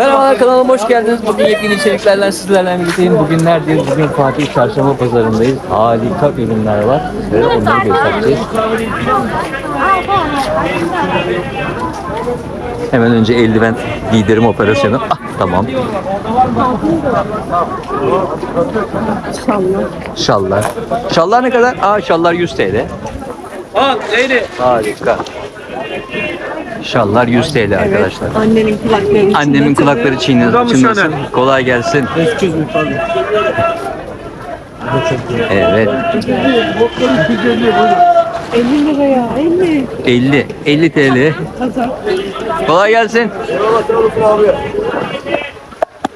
Merhabalar kanalıma hoş geldiniz. Bugün yepyeni içeriklerle sizlerle birlikteyim. Bugün neredeyiz? Bugün Fatih Çarşamba Pazarı'ndayız. Harika ürünler var. Ve onları göstereceğiz. Hemen önce eldiven giydirim operasyonu. Ah tamam. Şallar. Şallar ne kadar? Aa şallar 100 TL. Aa neydi? Harika. Şallar 100 TL arkadaşlar. Annenin kulakları Annemin kulakları mı çınlasın. Kolay gelsin. Evet. 50 liraya 50. 50. 50 TL. Pazar. Kolay gelsin.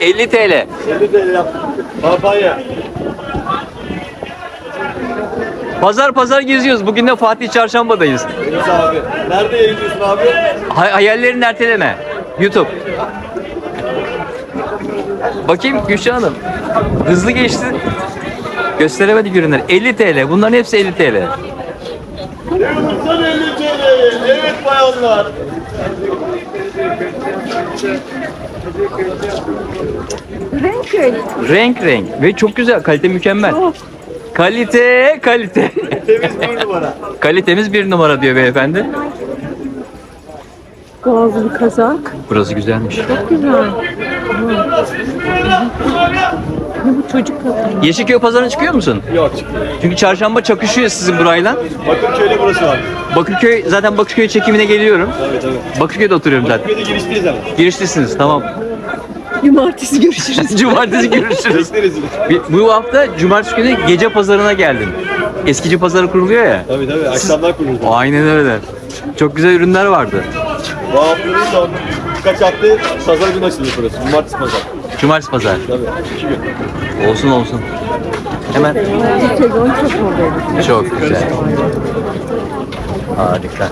50 TL. Papaya. Pazar pazar geziyoruz. Bugün de Fatih Çarşamba'dayız. Deniz abi. Nerede yayınlıyorsun abi? Hay- hayallerini erteleme. YouTube. Bakayım Gülşah Hanım. Hızlı geçti. Gösteremedik ürünler. 50 TL. Bunların hepsi 50 TL. Evet sen 50 TL. Evet bayanlar. Renk renk. Renk renk ve çok güzel. Kalite mükemmel. Kalite, kalite. Temiz bir numara. Kalitemiz bir numara diyor beyefendi. Boğazlı bir kazak. Burası güzelmiş. Çok güzel. Ne bu çocuk kadın? Yeşilköy pazarına çıkıyor musun? Yok çıkmıyor. Çünkü çarşamba çakışıyor sizin burayla. Bakırköy'de burası var. Bakırköy, zaten Bakırköy çekimine geliyorum. Tabii tabii. Bakırköy'de oturuyorum zaten. Bakırköy'de girişteyiz ama. Girişlisiniz, tamam. Cumartesi görüşürüz. Cumartesi görüşürüz. Bir- Bu hafta cumartesi günü gece pazarına geldim. Eskici pazarı kuruluyor ya. Tabii tabii. Akşamlar kuruldu. Aynen öyle. Çok güzel ürünler vardı. Bu haftanın son birkaç hafta pazar günü açılıyor burası. Cumartesi pazar. Cumartesi pazar. Tabii. iki gün. Olsun olsun. Hemen çok güzel. Harika.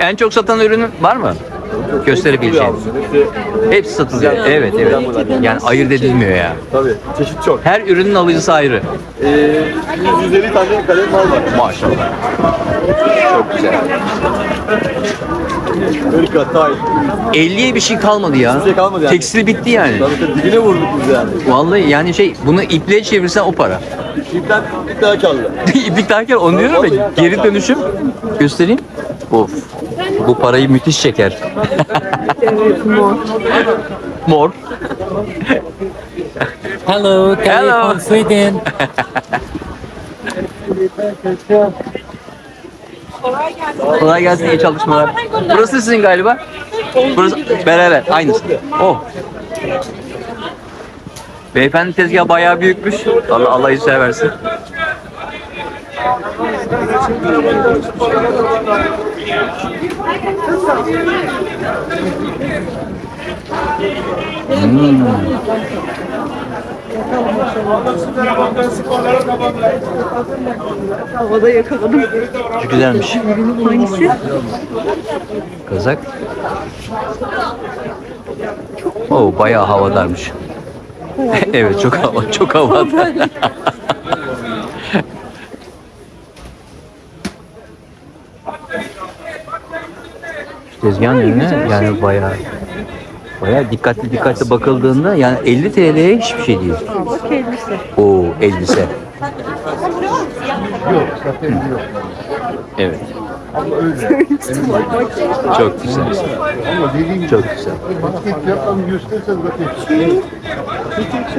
En çok satan ürünün var mı? Gösterebileceğin. Hepsi satılıyor. Evet evet. Yani ayırt edilmiyor ya. Tabii. Çeşit çok. Her ürünün alıcısı ayrı. Ee, 150 tane kalem mal var. Maşallah. Çok güzel. Amerika, Tay. 50'ye bir şey kalmadı ya. Hiçbir şey kalmadı yani. Tekstil bitti yani. Tabii tabii dibine vurduk biz yani. Vallahi yani şey bunu ipliğe çevirsen o para. İpten bir daha kaldı. İplik derken onu diyorum ya geri dönüşüm göstereyim. Of. Bu parayı müthiş çeker. Mor. Mor. Hello, Kelly Hello. from Sweden. Kolay gelsin iyi çalışmalar. Burası sizin galiba. Burası beraber aynısı. Oh. Beyefendi tezgah bayağı büyükmüş. Allah Allah izin versin. Havada yakaladım. Çok güzelmiş. Hangisi? Kazak. Oh bayağı havadarmış. evet çok hava çok havadar. Tezgahın önüne yani bayağı bayağı dikkatli dikkatli bakıldığında yani 50 TL'ye hiçbir şey değil. Bak elbise. Oo elbise. Evet. Çok güzel. Çok güzel.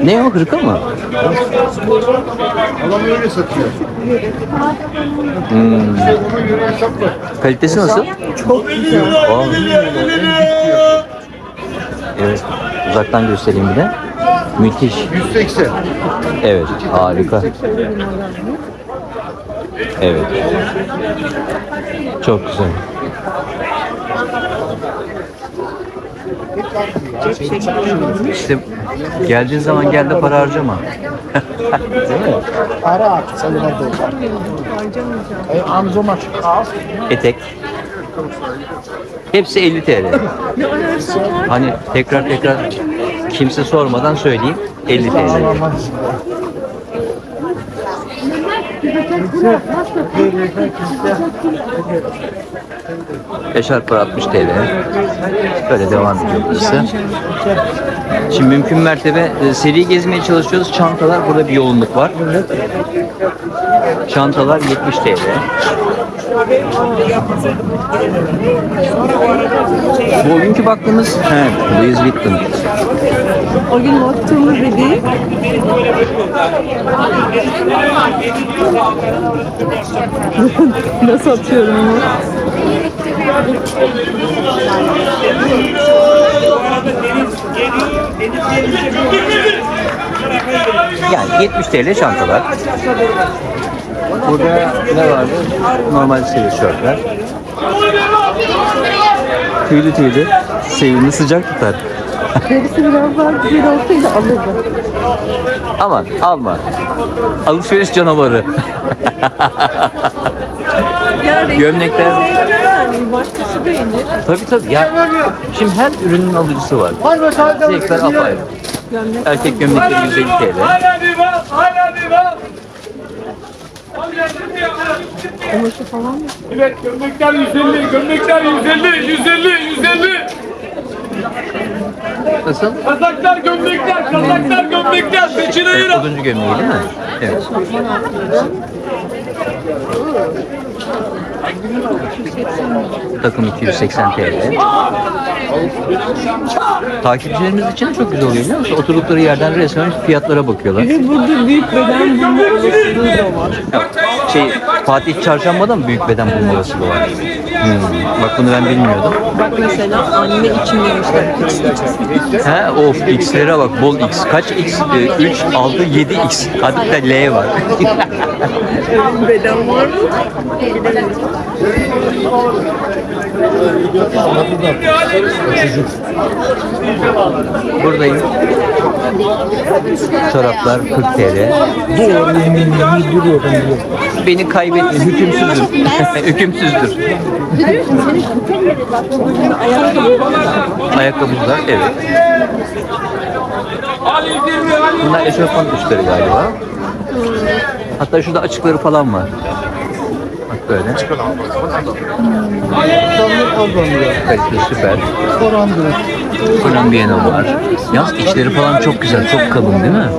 Ne o hırka mı? Adam öyle satıyor. Hmm. Ona göre. Kalitesi nasıl? Çok güzel. Aa, evet. Uzaktan göstereyim bir de. Müthiş. 180. Evet. Harika. Evet. Çok güzel. İşte geldiğin zaman gel de para harcama. Para at. Sen nerede? Ey amcama al. Etek. Hepsi 50 TL. Hani tekrar tekrar kimse sormadan söyleyeyim 50 TL. Eşarplar 60 TL. Böyle devam ediyor burası. Şimdi mümkün mertebe e, seri gezmeye çalışıyoruz. Çantalar burada bir yoğunluk var. Çantalar 70 TL. Bu bugünkü baktığımız he, Louis Vuitton. O gün baktığımız dediği nasıl atıyorum ama. Yani 70 TL çantalar. Burada ne vardı? Normal sweatshirtler. Tüylü tüylü. Sevimli sıcak tutar. Derisi biraz daha güzel olsaydı alırdım. Aman alma. Alışveriş canavarı. Gömlekler- Yani başkası beğenir. tabii tabii. Ya, şimdi her ürünün alıcısı var. Zevkler apayrı. Gömlek Erkek gömlekleri 150 TL. Kumaşı falan mı? Evet gömlekler 150, gömlekler 150, 150, 150. Nasıl? Kazaklar gömlekler, kazaklar gömlekler. Seçin Evet, ayırın. oduncu gömleği değil mi? Evet. Takım 280 TL. Takipçilerimiz için de çok güzel oluyor biliyor musun? Oturdukları yerden resmen fiyatlara bakıyorlar. Ve burada büyük beden bulma olasılığı da var. Şey, Fatih Çarşamba'da mı büyük beden bulma olasılığı var? Hmm, Bak bunu ben bilmiyordum. Bak mesela anne için demişler. X, X. He of X'lere bak bol X. Kaç X? 3, 6, 7 X. Hatta L var. Beden var mı? Buradayım. Çoraplar 40 TL. Beni kaybetti. Hükümsüzdür. Hükümsüzdür. Ayakkabılar evet. Bunlar eşofman üstleri galiba. Hatta şurada açıkları falan var. Bak böyle. Kaliteli süper. Kolombiano var. Yalnız içleri falan çok güzel, çok kalın değil mi?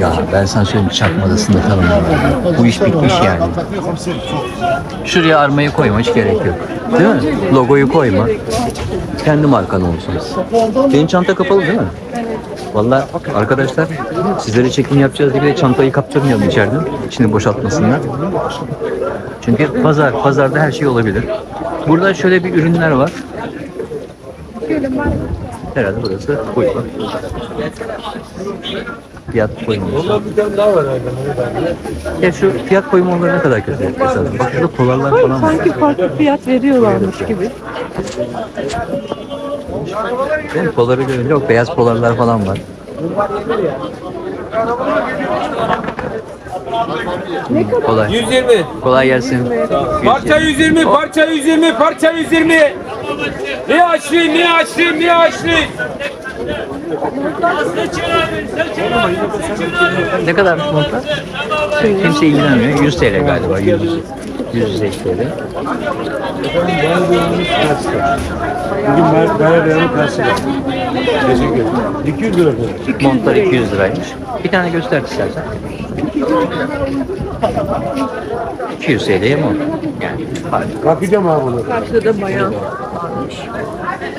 Ya ben sana söyleyeyim çakmada sınıfalım. Bu iş bitmiş yani. Şuraya armayı koyma hiç gerek yok. Değil mi? Logoyu koyma. Kendi markan olsun. Benim çanta kapalı değil mi? Vallahi arkadaşlar sizlere çekim yapacağız diye bir de çantayı kaptırmayalım içeriden. İçini boşaltmasınlar. Çünkü pazar, pazarda her şey olabilir. Burada şöyle bir ürünler var. Herhalde burası uygun. Fiyat koymaları. Bir tane daha var herhalde. Ya şu fiyat koymaları ne kadar kötü esasında. Bak şurada polarlar falan var. Sanki farklı fiyat veriyorlarmış gibi. Mi? Poları görünce yok beyaz polarlar falan var. Kolay. 120. Kolay gelsin. Parça 120, parça 120, parça 120. Ne açlı, ne açlı, ne açlı. Ne kadarmış montlar? Kimse ilgilenmiyor. 100 TL galiba. 100, 150 TL. Bugün ben Gaya Beyan'ın karşıda. Teşekkür ederim. 200 lira efendim. Montlar 200 liraymış. Bir tane göster istersen. 200 TL'ye mont. Yani harika. Bakacağım abi ona. Karşıda da bayan varmış.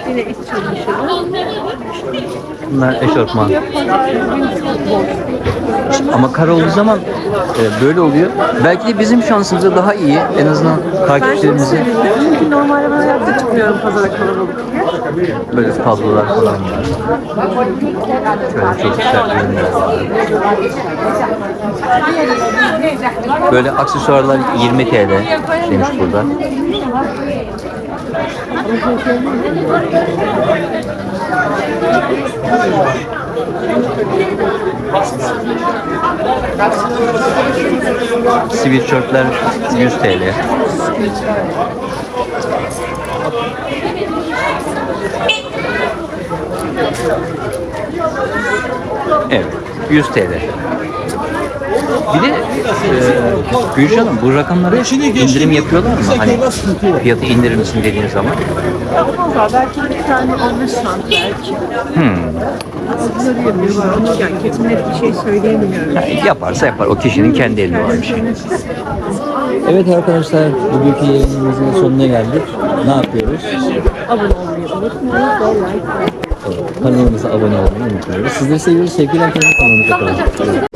Yine iç çamaşırı. Bunlar boş. Ama kar olduğu zaman e, böyle oluyor. Belki de bizim şansımıza daha iyi. En azından Ben çok takipçilerimizi sevindim. Çünkü normalde ben hayatta çıkmıyorum pazara kalabalık diye. böyle tablolar falan var. Şöyle çok güzel ürünler var. Böyle aksesuarlar 20 TL demiş burada. Sweatshirtler 100 TL. Evet, 100 TL. Bir de e, Gülşah Hanım bu rakamlara indirim yapıyorlar mı? Hani fiyatı indirir misin dediğin zaman? Valla belki bir tane alırsan belki. Hmm. Bunları yapıyorlar. Onu yani kesin net bir şey söyleyemiyorum. Yani yaparsa yapar. O kişinin kendi elinde var bir şey. Evet arkadaşlar, bugünkü yayınımızın sonuna geldik. Ne yapıyoruz? Abone olmayı unutmayın like Kanalımıza abone olmayı unutmayın. Sizleri seviyoruz. Sevgiler. Kanalımıza kalın.